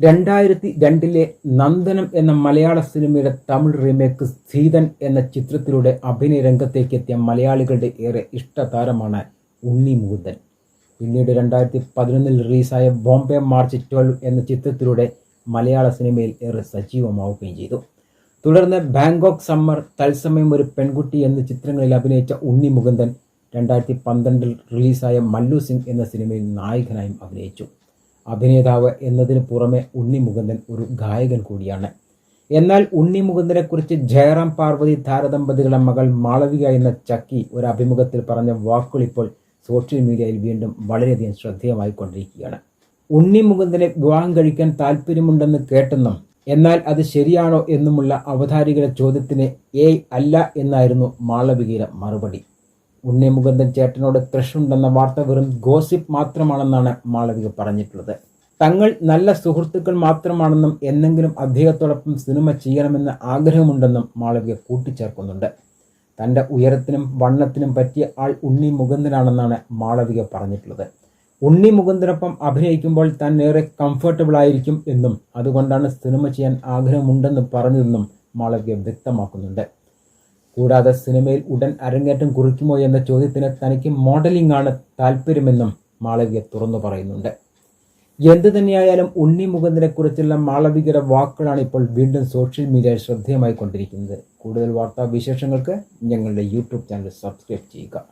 രണ്ടായിരത്തി രണ്ടിലെ നന്ദനം എന്ന മലയാള സിനിമയുടെ തമിഴ് റീമേക്ക് സീതൻ എന്ന ചിത്രത്തിലൂടെ അഭിനയ രംഗത്തേക്ക് എത്തിയ മലയാളികളുടെ ഏറെ ഇഷ്ടതാരമാണ് ഉണ്ണി മുകുന്ദൻ പിന്നീട് രണ്ടായിരത്തി പതിനൊന്നിൽ റിലീസായ ബോംബെ മാർച്ച് ട്വൽവ് എന്ന ചിത്രത്തിലൂടെ മലയാള സിനിമയിൽ ഏറെ സജീവമാവുകയും ചെയ്തു. തുടർന്ന് ബാങ്കോക്ക് സമ്മർ തത്സമയം ഒരു പെൺകുട്ടി എന്ന ചിത്രങ്ങളിൽ അഭിനയിച്ച ഉണ്ണി മുകുന്ദൻ രണ്ടായിരത്തി പന്ത്രണ്ടിൽ റിലീസായ മല്ലു സിംഗ് എന്ന സിനിമയിൽ നായകനായും അഭിനയിച്ചു. അഭിനേതാവ് എന്നതിന് പുറമെ ഉണ്ണി മുകുന്ദൻ ഒരു ഗായകൻ കൂടിയാണ്. എന്നാൽ ഉണ്ണി മുകുന്ദനെക്കുറിച്ച് ജയറാം പാർവതി താരദമ്പതികളുടെ മകൾ മാളവിക എന്ന ചക്കി ഒരു അഭിമുഖത്തിൽ പറഞ്ഞ വാക്കുകൾ ഇപ്പോൾ സോഷ്യൽ മീഡിയയിൽ വീണ്ടും വളരെയധികം ശ്രദ്ധേയമായിക്കൊണ്ടിരിക്കുകയാണ് ഉണ്ണി മുകുന്ദനെ വിവാഹം കഴിക്കാൻ താല്പര്യമുണ്ടെന്ന് കേട്ടെന്നും എന്നാൽ അത് ശരിയാണോ എന്നുമുള്ള അവതാരികളുടെ ചോദ്യത്തിന് ഏയ് അല്ല എന്നായിരുന്നു മാളവികയുടെ മറുപടി. ഉണ്ണി മുകുന്ദൻ ചേട്ടനോട് ക്രഷുണ്ടെന്ന വാർത്ത വെറും ഗോസിപ്പ് മാത്രമാണെന്നാണ് മാളവിക പറഞ്ഞിട്ടുള്ളത്. തങ്ങൾ നല്ല സുഹൃത്തുക്കൾ മാത്രമാണെന്നും എന്നെങ്കിലും അദ്ദേഹത്തോടൊപ്പം സിനിമ ചെയ്യണമെന്ന് ആഗ്രഹമുണ്ടെന്നും മാളവിക കൂട്ടിച്ചേർക്കുന്നുണ്ട്. തന്റെ ഉയരത്തിനും വണ്ണത്തിനും പറ്റിയ ആൾ ഉണ്ണി മുകുന്ദനാണെന്നാണ് മാളവിക പറഞ്ഞിട്ടുള്ളത്. ഉണ്ണി മുകുന്ദനൊപ്പം അഭിനയിക്കുമ്പോൾ താൻ ഏറെ കംഫർട്ടബിൾ ആയിരിക്കും എന്നും അതുകൊണ്ടാണ് സിനിമ ചെയ്യാൻ ആഗ്രഹമുണ്ടെന്ന് പറഞ്ഞതെന്നും മാളവിക വ്യക്തമാക്കുന്നുണ്ട്. കൂടാതെ സിനിമയിൽ ഉടൻ അരങ്ങേറ്റം കുറിക്കുമോ എന്ന ചോദ്യത്തിന് തനിക്ക് മോഡലിംഗ് ആണ് താല്പര്യമെന്നും മാളവിക തുറന്നു പറയുന്നുണ്ട്. എന്തു തന്നെയായാലും ഉണ്ണി മുകുന്ദനെക്കുറിച്ചുള്ള മാളവികയുടെ വാക്കുകളാണ് ഇപ്പോൾ വീണ്ടും സോഷ്യൽ മീഡിയയിൽ ശ്രദ്ധേയമായി കൊണ്ടിരിക്കുന്നത്. കൂടുതൽ വാർത്താ വിശേഷങ്ങൾക്ക് ഞങ്ങളുടെ യൂട്യൂബ് ചാനൽ സബ്സ്ക്രൈബ് ചെയ്യുക.